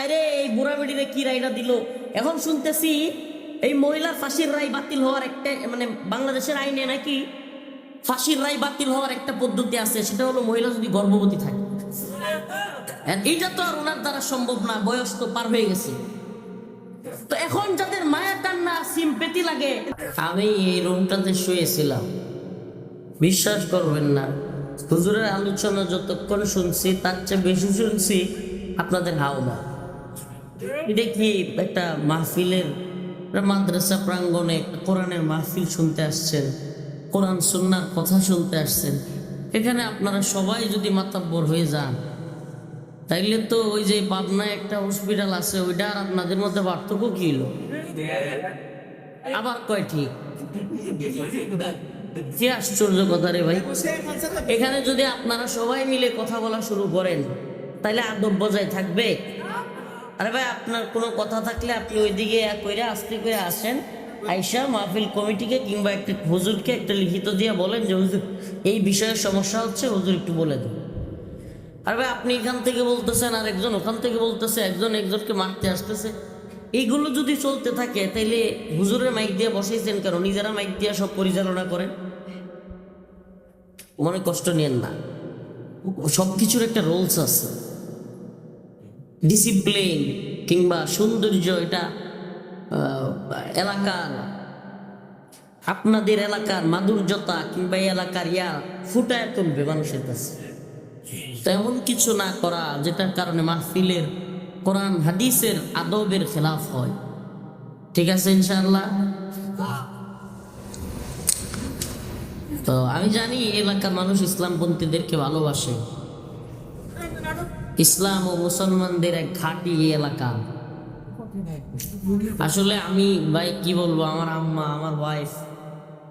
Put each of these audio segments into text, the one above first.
হায় এই বুড়া বেডিরে কি রায়টা দিল? এখন শুনতেছি এই মহিলার ফাঁসির রায় বাতিল হওয়ার একটা মানে বাংলাদেশের আইনে নাকি ফাঁসির রায় বাতিল হওয়ার একটা পদ্ধতি আছে, সেটা হলো মহিলা যদি গর্ভবতী থাকে। এইটা তো আর ওনার দ্বারা সম্ভব না, বয়স তো পার হয়ে গেছে। তো এখন যাদের মায়া কান্না সিম্পেতি লাগে, আমি এই রুমটাতে শুয়েছিলাম। বিশ্বাস করবেন না, হুজুরের আলোচনা যতক্ষণ শুনছি, তার চেয়ে বেশি শুনছি আপনাদের দেখি একটা মাহফিলের মাদ্রাসা প্রাঙ্গণে একটা কোরআনের মাহফিল শুনতে আসছেন? কোরআন, সুন্নার কথা শুনতে আসছেন? এখানে আপনারা সবাই যদি মাতাব্বর হয়ে যান, তাইলে তো ওই যে পাবনায় একটা হসপিটাল আছে, ওইটা আর আপনাদের মধ্যে পার্থক্য কি হলো? আবার কয় ঠিক? কি আশ্চর্য কথা রে ভাই। এখানে যদি আপনারা সবাই মিলে কথা বলা শুরু করেন তাহলে আদব বজায় থাকবে? আরে ভাই, আপনার কোনো কথা থাকলে আপনি ওইদিকে কইরা, আস্তে করে আসেন। আইসা মাহফিল কমিটিকে কিংবা একটা হুজুরকে একটা লিখিত দিয়ে বলেন যে, হুজুর, এই বিষয়ে সমস্যা হচ্ছে, হুজুর একটু বলে দিন। আর ভাই, আপনি এখান থেকে বলতেছেন আর একজন ওখান থেকে বলতেছে, একজন একজনকে মারতে আসতেছে। এইগুলো যদি চলতে থাকে, তাইলে হুজুরের মাইক দিয়ে বসাইছেন কেন? নিজেরা মাইক দিয়ে সব পরিচালনা করেন? মনে কষ্ট নিয়েন না। সব কিছুর একটা রোলস আছে। ডিসিপ্লিন কিংবা সৌন্দর্য এটা এলাকার, আপনাদের এলাকার মাধুর্যতা কিংবা এলাকার ইয়া ফুটায় তুলবে মানুষের কাছে। তেমন কিছু না করা যেটার কারণে মাহফিলের কোরআন, হাদিসের আদবের খেলাফ হয়। ঠিক আছে, ইনশাআল্লাহ? তো আমি জানি এলাকার মানুষ ইসলামপন্থীদেরকে ভালোবাসে। ইসলাম ও মুসলমানদের এক এই এলাকা। আসলে আমি, ভাই, কি বলব, আমার আম্মা, আমার ওয়াইফ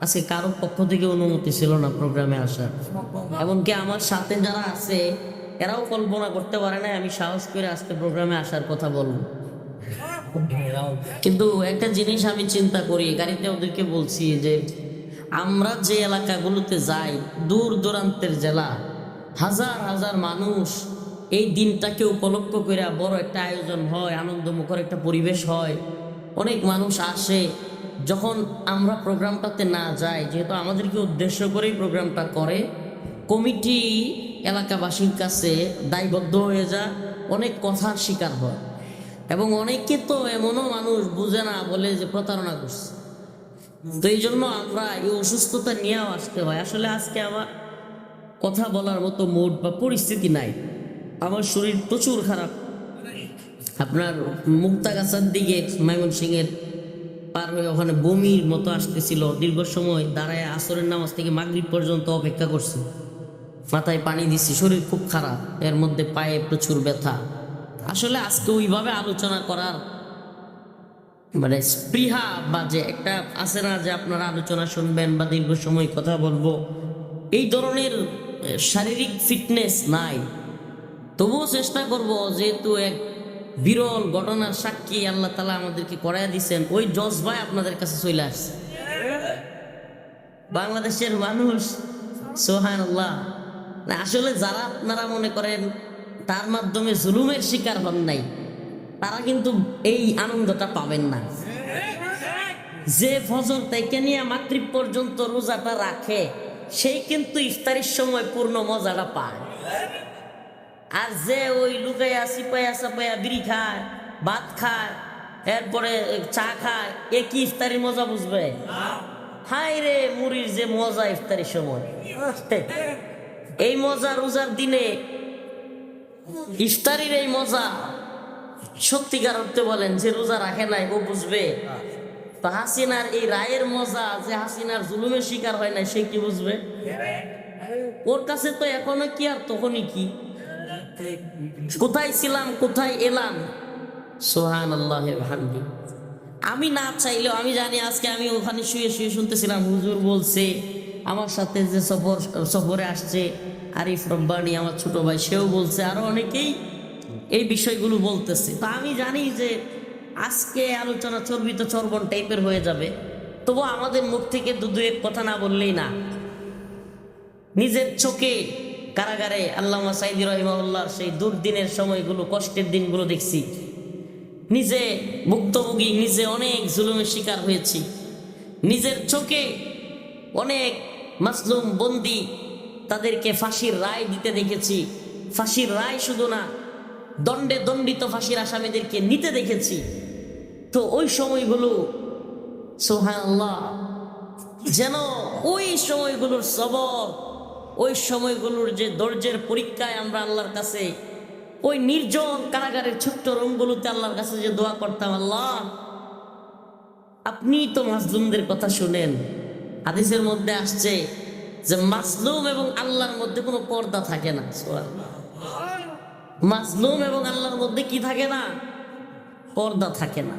আজকে কারোর পক্ষ থেকে অনুমতি ছিল না প্রোগ্রামে আসার। এমনকি আমার সাথে যারা আছে, এরাও কল্পনা করতে পারে না আমি সাহস করে আজকে প্রোগ্রামে আসার কথা বলব কিন্তু একটা জিনিস আমি চিন্তা করি, গাড়িতে ওদেরকে বলছি যে, আমরা যে এলাকাগুলোতে যাই, দূর দূরান্তের জেলা, হাজার হাজার মানুষ এই দিনটাকে উপলক্ষ করে বড় একটা আয়োজন হয়, আনন্দমুখর একটা পরিবেশ হয়। অনেক মানুষ আসে, যখন আমরা প্রোগ্রামটাতে না যাই, যেহেতু আমাদেরকে উদ্দেশ্য করেই প্রোগ্রামটা করে, কমিটি এলাকাবাসীর কাছে দায়বদ্ধ হয়ে যা, অনেক কথার শিকার হয়। এবং অনেকে তো এমনও মানুষ বুঝে না, বলে যে প্রতারণা করছে। তো এই জন্য আমরা এই অসুস্থতা নিয়েও আসতে হয়। আসলে আজকে আমার কথা বলার মতো মুড বা পরিস্থিতি নাই। আমার শরীর প্রচুর খারাপ। আপনার মুক্তাগাছার দিকে মাইমন সিংয়ের পার হয়ে ওখানে বমির মতো আসতেছিল। দীর্ঘ সময় দাঁড়ায় আসরের নামাজ থেকে মাগরিব পর্যন্ত অপেক্ষা করছি। মাথায় পানি দিছি, শরীর খুব খারাপ। এর মধ্যে পায়ে প্রচুর ব্যথা। আসলে আজকে ওইভাবে আলোচনা করার মানে স্পৃহা বা যে একটা আছে না যে আপনারা আলোচনা শুনবেন বা দীর্ঘ সময় কথা বলব, এই ধরনের শারীরিক ফিটনেস নাই। তবুও চেষ্টা করব যেহেতু এক বিরল ঘটনার সাক্ষী আল্লাহ তালা আমাদেরকে করাইয়া দিচ্ছেন ওই জজবাই আপনাদের কাছে চলে আসছে। বাংলাদেশের মানুষ সোহান আল্লাহ আসলে যারা আপনারা মনে করেন তার মাধ্যমে জুলুমের শিকার হন নাই, তারা কিন্তু এই আনন্দটা পাবেন না। যে ফজর থেকে নিয়ে মাতৃ পর্যন্ত রোজাটা রাখে সেই কিন্তু ইফতারির সময় পূর্ণ মজাটা পায়। আর যে ওই লুকাইয়া সিপাইয়া সাপাইয়া বিড়ি খায়, ভাত খায়, এরপরে চা খায়, এ কি ইফতারির মজা বুঝবে? হাই রে মুড়ির যে মজা ইফতারির সময়। এই মজা রোজার দিনে, ইফতারির এই মজা, সত্যিকার অর্থে বলেন যে রোজা রাখে নাই, ও বুঝবে? তো হাসিনার এই রায়ের মজা, যে হাসিনার জুলুমের শিকার হয় নাই, সে কি বুঝবে? ওর কাছে তো এখনও কি আর তখনই কি? কোথায় ছিলাম, কোথায় এলাম? সোহান আল্লাহ হামদি আমি না চাইলেও আমি জানি আজকে আমি ওখানে শুয়ে শুয়ে শুনতেছিলাম, হুজুর বলছে, আমার সাথে যে সফর, সফরে আসছে আরিফ রব্বানি, আমার ছোট ভাই, সেও বলছে, আরও অনেকেই এই বিষয়গুলো বলতেছে। তো আমি জানি যে আজকে আলোচনা চর্বিত চর্বণ টাইপের হয়ে যাবে। তবু আমাদের মুখ থেকে দু দু এক কথা না বললেই না। নিজের চোখে কারাগারে আল্লামা সাইদি রহিমাউল্লাহর সেই দুর্দিনের সময়গুলো, কষ্টের দিনগুলো দেখছি। নিজে ভুক্তভোগী, নিজে অনেক জুলুমের শিকার হয়েছি। নিজের চোখে অনেক মাসলুম বন্দি তাদেরকে ফাঁসির রায় দিতে দেখেছি। ফাঁসির রায় শুধু না, দণ্ডে দণ্ডিত ফাঁসির আসামিদেরকে নিতে দেখেছি। তো ওই সময়গুলো সোহান যেন ওই সময়গুলোর সবর ওই সময়গুলোর যে ধৈর্যের পরীক্ষায় আমরা আল্লাহর কাছে, ওই নির্জন কারাগারের ছোট্ট রুমগুলোতে আল্লাহর কাছে যে দোয়া করতাম, আল্লাহ, আপনি তো মাজলুমদের কথা শুনেন। হাদিসের মধ্যে আসছে যে মাসলুম এবং আল্লাহর মধ্যে কোনো পর্দা থাকে না। মাজলুম এবং আল্লাহর মধ্যে কি থাকে না? পর্দা থাকে না।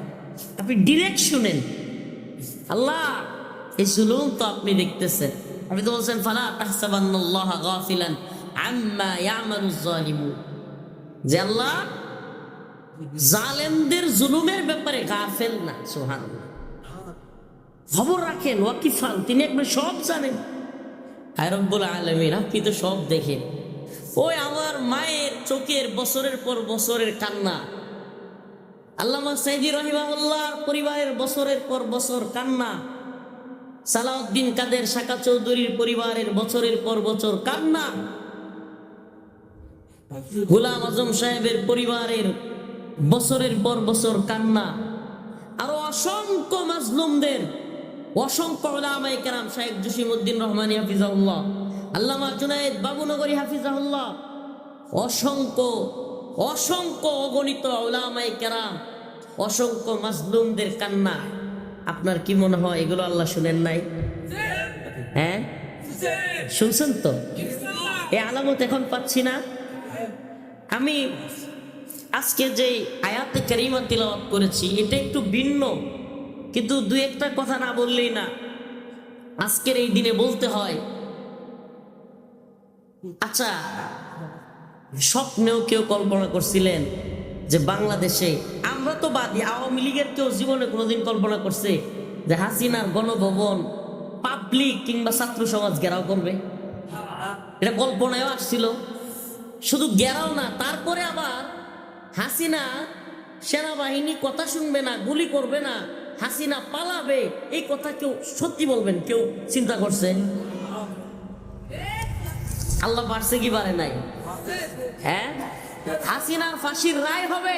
আপনি ডিরেক্ট শুনেন। আল্লাহ, এই জুলুম তো আপনি দেখতেছেন। আপনি তো বলছেন ফালা আম্মা ইয়ামালুজ জালিমুন যে আল্লাহ জালেমদের জুলুমের ব্যাপারে গাফেল না, সুবহানাল্লাহ। খবর রাখেন, ওয়াকিফান, তিনি একবার সব জানেন। আয়রব্বুল আলমিন, আপনি তো সব দেখেন। ওই আমার মায়ের চোখের বছরের পর বছরের কান্না। আল্লামা সাইদি রহিমাউল্লাহ পরিবারের বছরের পর বছর কান্না। সালাউদ্দিন কাদের, শাখা চৌধুরীর পরিবারের বছরের পর বছর কান্না। গোলাম আজম সাহেবের পরিবারের বছরের পর বছর কান্না। আরও অসংখ্য মাজলুমদের, অসংখ্য ওলামায়ে কেরাম শাহেখ জসিমউদ্দিন রহমানী হাফিজাহুল্লাহ, আল্লামা জুনায়েদ বাবুনগরী হাফিজাহুল্লাহ, অসংখ্য অসংখ্য অগণিত ওলামায়ে কেরাম, অসংখ্য মাজলুমদের কান্না। আপনার কি মনে হয় এগুলো আল্লাহ শুনেন নাই? হ্যাঁ? শুনছেন তো? এই আলামত এখন পাচ্ছি না। আমি আজকে যে আয়াতে কারিমা তিলাওয়াত করেছি, এটা একটু ভিন্ন, কিন্তু দু একটা কথা না বললেই না। আজকের এই দিনে বলতে হয় আচ্ছা স্বপ্নেও কেউ কল্পনা করছিলেন যে বাংলাদেশে আমরা তো বাদী আওয়ামী লীগের কেউ জীবনে কোনোদিন কল্পনা করছে যে হাসিনার গণভবন পাবলিক কিংবা ছাত্র সমাজ ঘেরাও করবে? এটা কল্পনায়ও আসছিল। শুধু গেরাও না, তারপরে আবার হাসিনা সেনাবাহিনী কথা শুনবে না, গুলি করবে না, হাসিনা পালাবে, এই কথা কেউ সত্যি বলবেন, কেউ চিন্তা করছেন আল্লাহ পারছে কি পারে নাই? হ্যাঁ? হাসিনার ফাঁসির রায় হবে।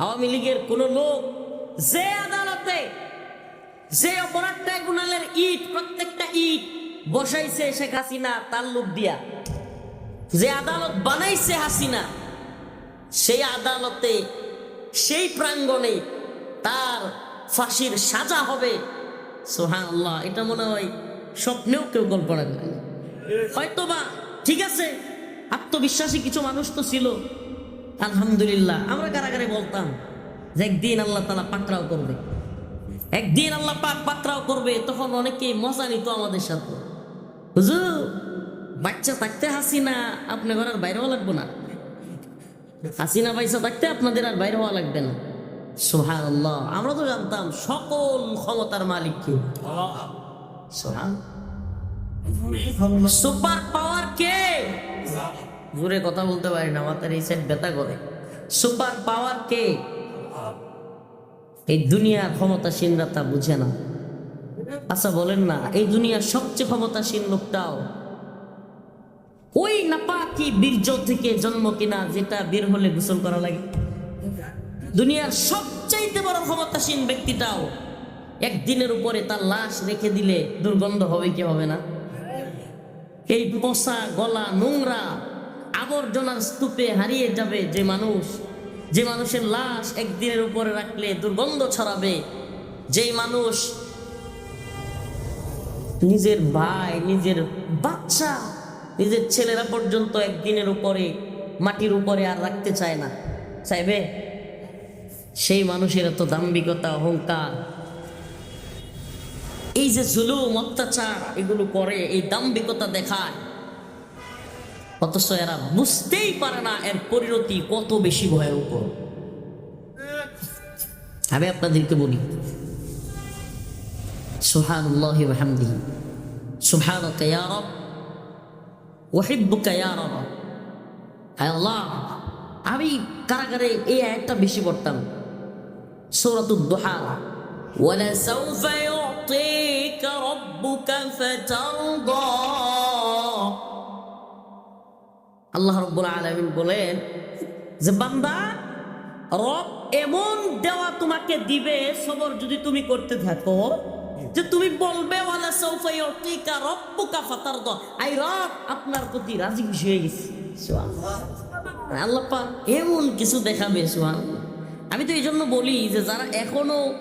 আওয়ামী লীগের কোন লোক যে আদালতে, যে অপরাধ ট্রাইব্যুনালের ইট, প্রত্যেকটা ইট বসাইছে শেখ হাসিনা, তার তাল্লুক দিয়া। যে আদালত বানাইছে হাসিনা, সেই আদালতে, সেই প্রাঙ্গণে তার ফাঁসির সাজা হবে। সোহান আল্লাহ এটা মনে হয় স্বপ্নেও কেউ কল্পনা করে হয়তো বা ঠিক আছে, আত্মবিশ্বাসী কিছু মানুষ তো ছিল। আলহামদুলিল্লাহ। আমরা কারাগারে বলতাম যে একদিন আল্লাহ তালা পাকড়াও করবে। একদিন আল্লাহ পাক পাকড়াও করবে তখন অনেকেই মজা নিত আমাদের সাথে। হুজুর বাচ্চা থাকতে হাসিনা আপনি ঘরের বাইরে হওয়া লাগবে না। হাসিনা পয়সা থাকতে আপনাদের আর বাইরে হওয়া লাগবে না। সোহান আল্লাহ আমরা তো জানতাম সকল ক্ষমতার মালিক কে সোহান সুপার পাওয়ার কে? জোরে কথা বলতে পারি না, মাথার এই সাইড ব্যথা করে। সুপার পাওয়ার কে? এই দুনিয়ার ক্ষমতাসীনরা তা বুঝে না। আচ্ছা বলেন না, এই দুনিয়ার সবচেয়ে ক্ষমতাসীন লোকটাও? ওই নাপাকি বীর্য থেকে জন্ম কিনা, যেটা বের হলে গোসল করা লাগে। দুনিয়ার সবচাইতে বড় ক্ষমতাসীন ব্যক্তিটাও একদিনের উপরে তার লাশ রেখে দিলে দুর্গন্ধ হবে কি হবে না? এই পচা গলা নোংরা আবর্জনার স্তূপে হারিয়ে যাবে যে মানুষ। যে মানুষের লাশ একদিনের উপরে রাখলে দুর্গন্ধ ছড়াবে। যেই মানুষ নিজের ভাই, নিজের বাচ্চা, নিজের ছেলেরা পর্যন্ত একদিনের উপরে, মাটির উপরে আর রাখতে চায় না। চাইবে? সেই মানুষের এত দাম্ভিকতা, অহংকার। এই যে জুলুম, অত্যাচার, এগুলো করে, এই দাম্ভিকতা দেখায়। অথচ এরা বুঝতেই পারে না এর পরিণতি কত বেশি ভয়ঙ্কর আমি আপনাদেরকে বলি সুহানুল্লাহ হামদিহি সুহানক ইয়া রব ওহিব্বুকা ইয়া রব আয় আল্লাহ আমি কারাগারে এই আয়াতটা বেশি পড়তাম সূরাতুদ দুহা ولسوف يعطيك ربك فترضى আল্লাহ রব্বুল আলামিন বলেন যে, বান্দা, রব এমন দেওয়া তোমাকে দিবে, সবর যদি তুমি করতে থাকো, যে তুমি বলবে আপনার প্রতি রাজি খুশি হয়ে গেছি। এমন কিছু দেখাবে, সুবহানাল্লাহ। আমি তো এই জন্য বলি যে, যারা এখনও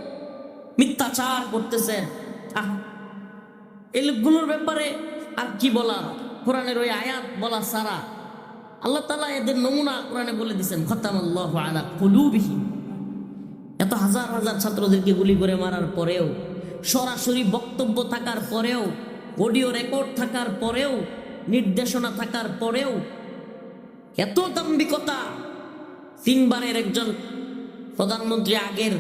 মিথ্যাচার করতেছেন, আহ, এই লোকগুলোর ব্যাপারে আর কি বলা কোরআনের ওই আয়াত বলা সারা আল্লাহ তালা এদের নমুনা কোরআনে বলে দিচ্ছেন খতাম আল্লাহ আলা কুলুবিহি এত হাজার হাজার ছাত্রদেরকে গুলি করে মারার পরেও, সরাসরি বক্তব্য থাকার পরেও, অডিও রেকর্ড থাকার পরেও, নির্দেশনা থাকার পরেও, এত দাম্ভিকতা। তিনবারের একজন প্রধানমন্ত্রী আগের,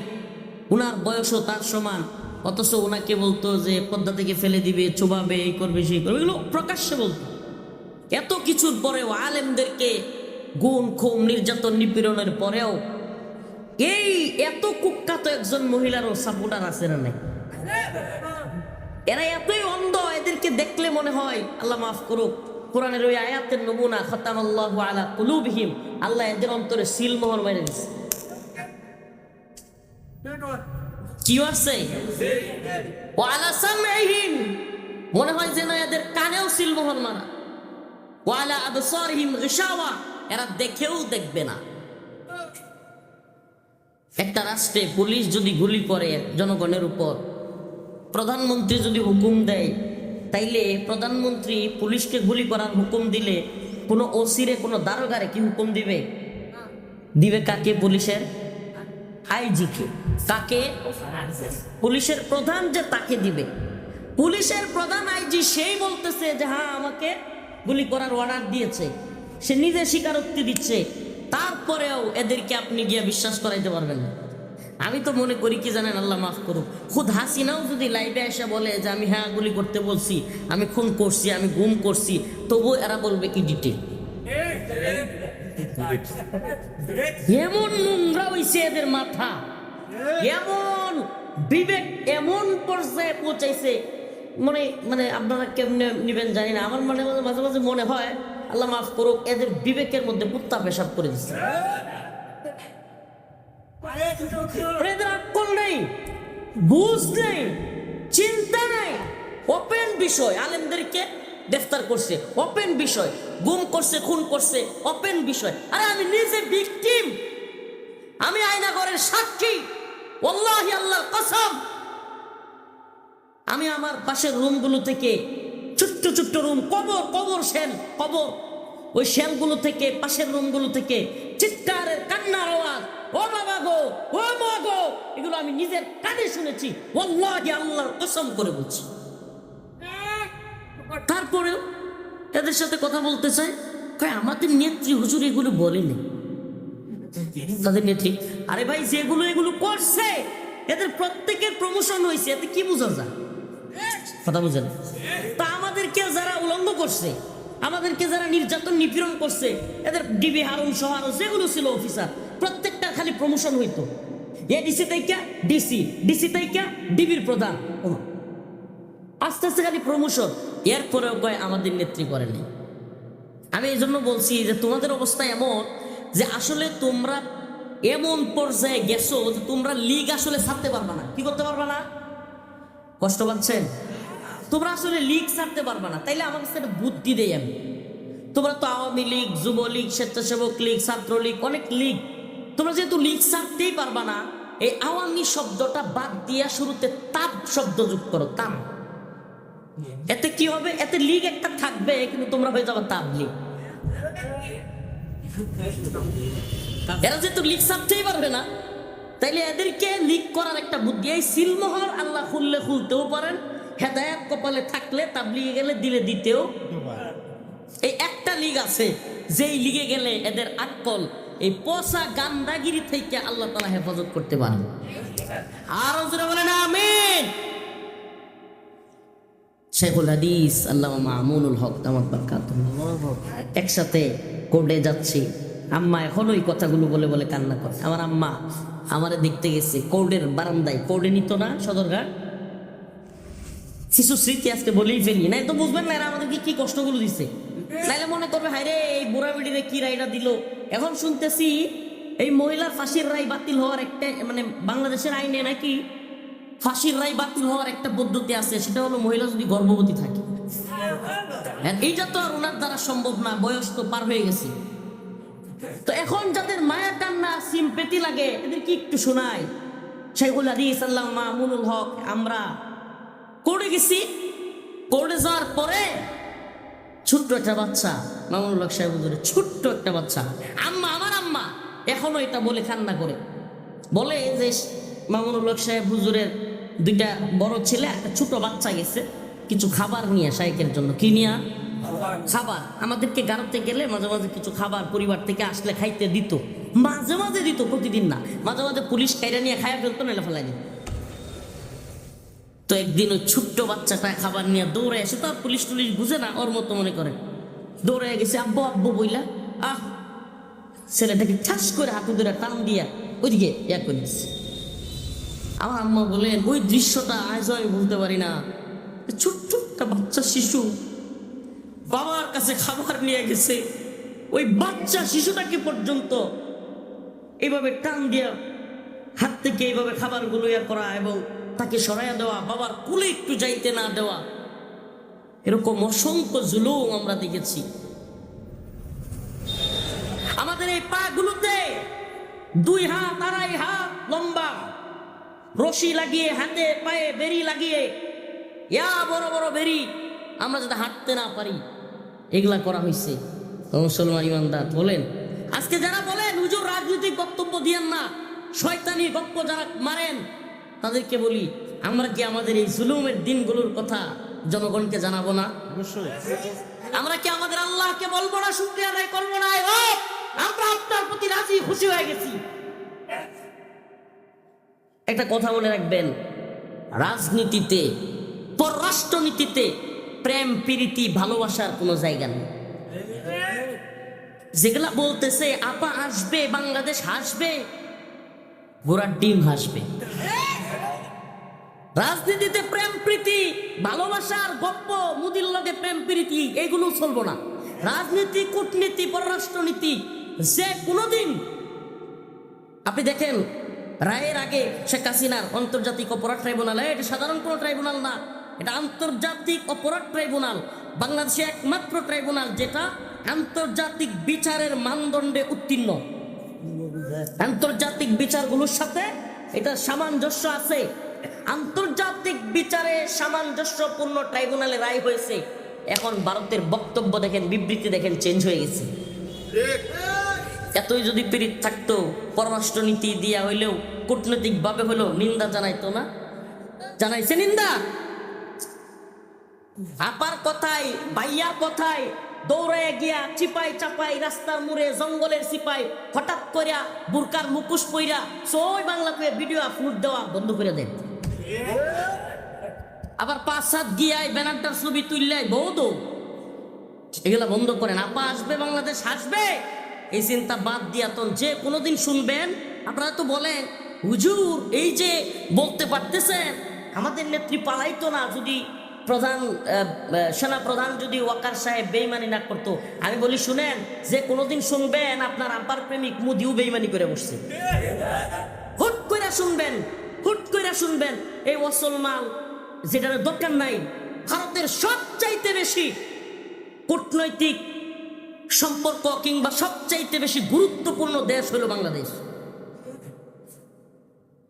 উনার বয়সও তার সমান, অথচ ওনাকে বলতো যে, পদ্মা থেকে ফেলে দিবে, চোবাবে, এই করবে, সেই করবে। এগুলো প্রকাশ্যে বলতো। এত কিছুর পরেও আলেমদেরকে গুণ খুম নির্যাতন, নিপীড়নের পরেও এই এত কুখ্যাত একজন মহিলারও সাপোর্টার আছে না নাই? এরা এতই অন্ধ, এদেরকে দেখলে মনে হয়, আল্লাহ মাফ করুক, কোরআনের ওই আয়াতের নমুনা খতাম আল্লাহ আলা কুলুবহিম, আল্লাহ এদের অন্তরে সিল মোহর মেরে দিচ্ছে কি আছে? ওয়ালা সামঈহিম, মনে হয় যেন এদের কানেও সিল মোহর মারা। ওয়ালা আবসারহিম গিশাওয়া, এরা দেখেও দেখবে না। একটা রাষ্ট্রে পুলিশ যদি গুলি করে জনগণের উপর, প্রধানমন্ত্রী যদি হুকুম দেয়, তাইলে প্রধানমন্ত্রী পুলিশকে গুলি করার হুকুম দিলে কোনো ওসিরে, কোনো দারোগারে কি হুকুম দিবে? দিবে কাকে পুলিশের? আইজিকে। কাকে? পুলিশের প্রধান যে তাকে দিবে। পুলিশের প্রধান আইজি সেই বলতেছে যে হ্যাঁ আমাকে গুলি করার অর্ডার দিয়েছে। সে নিজে স্বীকারোক্তি দিচ্ছে। তারপরেও এদেরকে আপনি গিয়ে বিশ্বাস করাইতে পারবেন না। আমি তো মনে করি, কি জানেন, আল্লাহ মাফ করুক। খুদ হাসিনাও যদি লাইভে এসে বলে যে আমি হ্যাঁ গুলি করতে বলছি, আমি খুন করছি, আমি গুম করছি তবু এরা বলবে কি ডিটেল এমন নোংরা হইছে এদের মাথা। এমন বিবেক এমন পর্যায়ে পৌঁছাইছে মানে মানে আপনারা কেমনে নিবেন জানি না। আমার মনে মাঝে মাঝে মনে হয়, আল্লাহ মাফ করুক, এদের বিবেকের মধ্যে কুত্তা পেশাব করে দিচ্ছে এদের আক্কল নেই, বুঝ নেই, চিন্তা নেই। ওপেন বিষয়, আলেমদেরকে গ্রেফতার করছে ওপেন বিষয়, গুম করছে, খুন করছে ওপেন বিষয়। আরে আমি নিজে ভিকটিম আমি আয়নাগরের সাক্ষী ওল্লাহি আল্লাহর কসম। আমি আমার পাশের রুমগুলো থেকে ছোট্ট ছোট্ট রুম কবর কবর শেল কবর। ওই শেলগুলো থেকে, পাশের রুমগুলো থেকে চিৎকারের, কান্নার আওয়াজ, ও বাবা গো, ও মা গো! এগুলো আমি নিজের কানে শুনেছি। ওল্লাহি আল্লাহর কসম করে বলছি। তারপরেও এদের সাথে কথা বলতে চাই। কয়, আমাদের নেত্রী হুজুর এগুলো বলেনি। তাদের নেত্রী, আরে ভাই, যেগুলো এগুলো করছে, এদের প্রত্যেকের প্রমোশন হয়েছে, এতে কি বোঝা যায়? কথা বুঝেন? তা আমাদেরকে যারা উলঙ্গ করছে, আমাদেরকে যারা নির্যাতন নিপীড়ন করছে, এদের ডিবি হারুন সহারো যেগুলো ছিল অফিসার প্রত্যেকটা খালি প্রমোশন হইতো। এ ডিসি তাইকা ডিসি ডিসি তাইকা ডিবির প্রধান। আস্তে আস্তে খালি প্রমোশন এরপরেও কয় আমাদের নেত্রী করেনি আমি এই জন্য বলছি যে তোমাদের অবস্থা এমন যে আসলে তোমরা এমন পর্যায়ে গেছো যে তোমরা লিগ আসলে ছাড়তে পারবা না। কি করতে পারবা না? কষ্ট পাচ্ছেন? তোমরা আসলে লিগ ছাড়তে পারবে না। তাইলে আমার কাছে একটা বুদ্ধি দেই আমি। তোমরা তো আওয়ামী লীগ, যুবলীগ, স্বেচ্ছাসেবক লীগ, ছাত্রলীগ, অনেক লীগ। তোমরা যেহেতু লীগ ছাড়তেই পারবা না, এই আওয়ামী শব্দটা বাদ দিয়া শুরুতে তাপ শব্দ যোগ করো, তাপ। এতে কি হবে? এতে লিগ একটা থাকবে, কিন্তু তোমরা হয়ে যাবে তাপ লিগ। এরা যেহেতু লিগ ছাড়তেই পারবে না, তাইলে এদেরকে লিক করার একটা বুদ্ধি, এই সিলমোহর আল্লাহ খুললে খুলতেও পারেন হেদায়াত কপালে থাকলে তাবলিগে গেলে দিলে দিতেও এই একটা লিগ আছে যেই লিগে গেলে এদের আক্কল এই পচা গান্দাগিরি থেকে আল্লাহ তালা হেফাজত করতে পারেন। আর বলেন আমিন। শেখুল হাদিস আল্লাহ মামুনুল হক দামাত বারকাতুহ একসাথে কোর্টে যাচ্ছি। আম্মা এখন ওই কথাগুলো বলে বলে কান্না করে। আমার আম্মা আমারে দেখতে গেছে কোর্টের বারান্দায়। কোর্টে নিত না সদরঘাট? শিশু স্মৃতি আজকে বলেই ফেলি নাই তো বুঝবেন না এরা আমাদেরকে কি কষ্টগুলো দিছে। নাইলে মনে করবে হায় রে এই বুড়া বেড়িরে কি রায়টা দিল? এখন শুনতেছি, এই মহিলার ফাঁসির রায় বাতিল হওয়ার একটা মানে বাংলাদেশের আইনে নাকি ফাঁসির রায় বাতিল হওয়ার একটা পদ্ধতি আছে, সেটা হলো মহিলা যদি গর্ভবতী থাকে। আর এইটা তো আর ওনার দ্বারা সম্ভব না, বয়স তো পার হয়ে গেছে। তো এখন যাদের মায়া কান্না, সিম্পেতি লাগে, এদের কি একটু শোনায় শেখুল হাদিস, আল্লাহ মামুনুল হক, আমরা কোর্টে গেছি কোর্টে যাওয়ার পরে ছোট্ট একটা বাচ্চা, মামুনুল হক সাহেব হুজুরের ছোট্ট একটা বাচ্চা। আম্মা, আমার আম্মা, এখনও এটা বলে কান্না করে। বলে যে মামুনুল হক সাহেব হুজুরের দুইটা বড় ছেলে, একটা ছোট বাচ্চা গেছে, কিছু খাবার নিয়ে শাইকের জন্য। কি নিয়ে? খাবার। আমাদেরকে গাড়তে গেলে মাঝে মাঝে কিছু খাবার পরিবার থেকে আসলে খাইতে দিত। মাঝে মাঝে দিত, প্রতিদিন না। মাঝে মাঝে পুলিশ কাইরা নিয়ে খাইয়া ফেলতো না ফেলাই দিত। তো একদিন ওই ছোট্ট বাচ্চাটা খাবার নিয়ে দৌড়ে এসে তো পুলিশ টুলিশ বুঝে না, ওর মতো মনে করে। দৌড়ে গেছে, আব্বু আব্বু বইলা, আহ! ছেলেটাকে ঠাস করে হাতে ধরে টান দিয়া ওইদিকে ইয়া করে দিচ্ছে আমার আম্মা বলেন, ওই দৃশ্যটা আজও আমি বলতে পারি না। ছোট্ট একটা বাচ্চা শিশু বাবার কাছে খাবার নিয়ে গেছে। ওই বাচ্চা শিশুটাকে পর্যন্ত এইভাবে টান দিয়া হাত থেকে এইভাবে খাবারগুলো ইয়া করা এবং তাকে সরাইয়া দেওয়া, বাবার কুলে একটু যাইতে না দেওয়া, এরকম অসংখ্য জুলুম আমরা দেখেছি। আমাদের এই পা গুলোতে দুই হাত, আড়াই হাত লম্বা, রশি লাগিয়ে, হাতে পায়ে বেরি লাগিয়ে, ইয়া বড় বড় বেরি, আমরা যাতে হাঁটতে না পারি, এগুলা করা হয়েছে মুসলমান ইমানদার, বলেন। আজকে যারা বলেন, হুজুর রাজনৈতিক বক্তব্য দিয়েন না, শয়তানি গপ্প যারা মারেন তাদেরকে বলি আমরা কি আমাদের এই জুলুমের দিনগুলোর কথা জনগণকে জানাব না? আমরা কি আমাদের আল্লাহকে বলব না শুক্রিয়া আদায় করব না? আমরা আপনার প্রতি রাজি খুশি হয়ে গেছি। একটা কথা বলে রাখবেন রাজনীতিতে পররাষ্ট্রনীতিতে প্রেম প্রীতি ভালোবাসার কোনো জায়গা নেই। যেগুলা বলতেছে আপা আসবে বাংলাদেশ হাসবে গোড়ার ডিম হাসবে। রাজনীতিতে প্রেম, প্রীতি, ভালোবাসার গপ্প, মুদির লগে প্রেম, প্রীতি, এগুলো চলবো না। রাজনীতি, কূটনীতি, পররাষ্ট্রনীতি, যে কোনোদিন, আপনি দেখেন, রায়ের আগে শেখ হাসিনার আন্তর্জাতিক অপরাধ ট্রাইব্যুনাল এটা সাধারণ কোনো ট্রাইব্যুনাল না, এটা আন্তর্জাতিক অপরাধ ট্রাইব্যুনাল, বাংলাদেশে একমাত্র ট্রাইব্যুনাল যেটা আন্তর্জাতিক বিচারের মানদণ্ডে উত্তীর্ণ। আন্তর্জাতিক বিচারগুলোর সাথে এটা সামঞ্জস্য আছে। আন্তর্জাতিক বিচারে সামঞ্জস্যপূর্ণ ট্রাইব্যুনালে রায় হয়েছে। এখন ভারতের বক্তব্য দেখেন, বিবৃতি দেখেন চেঞ্জ হয়ে গেছে। এতই যদি পীড়িত থাকতো পররাষ্ট্র নীতি দিয়া হইলেও কূটনৈতিক ভাবে হইলেও নিন্দা জানাইতো না। জানাইছে নিন্দা? আপার কথায় ভাইয়ার কথায় দৌড়ে গিয়া চিপাই চাপাই, রাস্তার মুড়ে জঙ্গলের চিপাই হঠাৎ করিয়া বুরকার মুকুশ পইরা সই বাংলা ভিডিও আপলোড দেওয়া বন্ধ করে দেন। আবার পাঁচ সাত গিয়ায় ব্যানারটার ছবি তুললাই বহুত এগুলা বন্ধ করেন। আপা আসবে, বাংলাদেশ আসবে। এই চিন্তা বাদ দিয়া তো যে কোনোদিন শুনবেন, আপনারা তো বলেন, হুজুর, এই যে বলতে পারতেছেন, আমাদের নেত্রী পালাইতো না যদি প্রধান সেনা প্রধান যদি ওয়াকার সাহেব বেইমানি না করতো। আমি বলি, শুনেন, যে কোনোদিন শুনবেন, আপনার আপার প্রেমিক মুদিও বেইমানি করে বসছে। হুট করে শুনবেন হুট করে শুনবেন, এই মুসলমান যেটার দরকার নাই, ভারতের সবচাইতে বেশি কূটনৈতিক সম্পর্ক কিংবা সবচাইতে বেশি গুরুত্বপূর্ণ দেশ হলো বাংলাদেশ।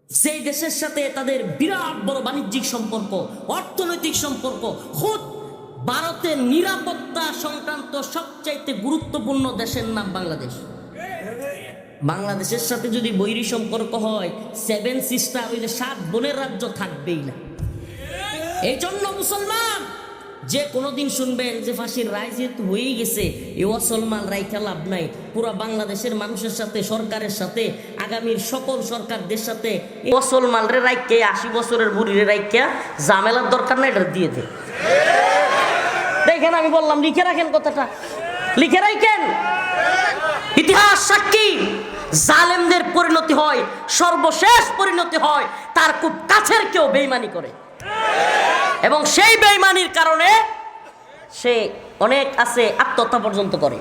সেই দেশের সাথে তাদের বিরাট বড় বাণিজ্যিক সম্পর্ক, অর্থনৈতিক সম্পর্ক, খুদ ভারতের নিরাপত্তা সংক্রান্ত সবচাইতে গুরুত্বপূর্ণ দেশের নাম বাংলাদেশ। বাংলাদেশের সাথে যদি বৈরী সম্পর্ক হয় সেভেন সিস্টার ওই যে সাত বোনের রাজ্য থাকবেই না। এই জন্য মুসলমান, যে কোনোদিন শুনবেন যে ফাঁসির রায় যেহেতু হয়েই গেছে, এ অসলমান রাইখা লাভ নাই। পুরো বাংলাদেশের মানুষের সাথে, সরকারের সাথে, আগামীর সকল সরকারদের সাথে অসলমান রে রাইকে আশি বছরের বুড়িরে রাইকা জামেলার দরকার নাই, এটা দিয়ে দে। দেখেন, আমি বললাম, লিখে রাখেন কথাটা। লিখে রাখেন। ইতিহাস সাক্ষী। জালেমদের পরিণতি হয়, সর্বশেষ পরিণতি হয়, তার খুব কাছের কেউ বেইমানি করে। এবং সেই বেইমানির কারণে সে অনেক আছে আত্মহত্যা পর্যন্ত করে।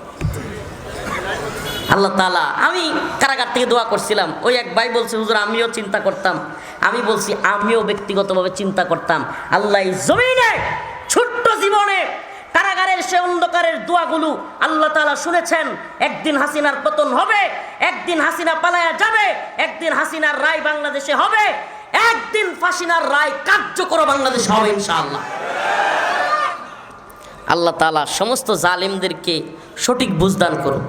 আল্লাহ তালা আমি কারাগার থেকে দোয়া করছিলাম। ওই এক ভাই বলছে, হুজুর, আমিও চিন্তা করতাম। আমি বলছি, আমিও ব্যক্তিগতভাবে চিন্তা করতাম। আল্লাহ জমিনে, ছোট্ট জীবনে সে অন্ধকারের দোয়াগুলো আল্লাহ তালা শুনেছেন, একদিন হাসিনার পতন হবে, একদিন হাসিনা পালায়া যাবে, একদিন হাসিনার রায় বাংলাদেশে হবে, একদিন ফাসিনার রায় কার্যকর বাংলাদেশে হবে ইনশাআল্লাহ। আল্লাহ তালা সমস্ত জালিমদেরকে সঠিক বুঝদান করুন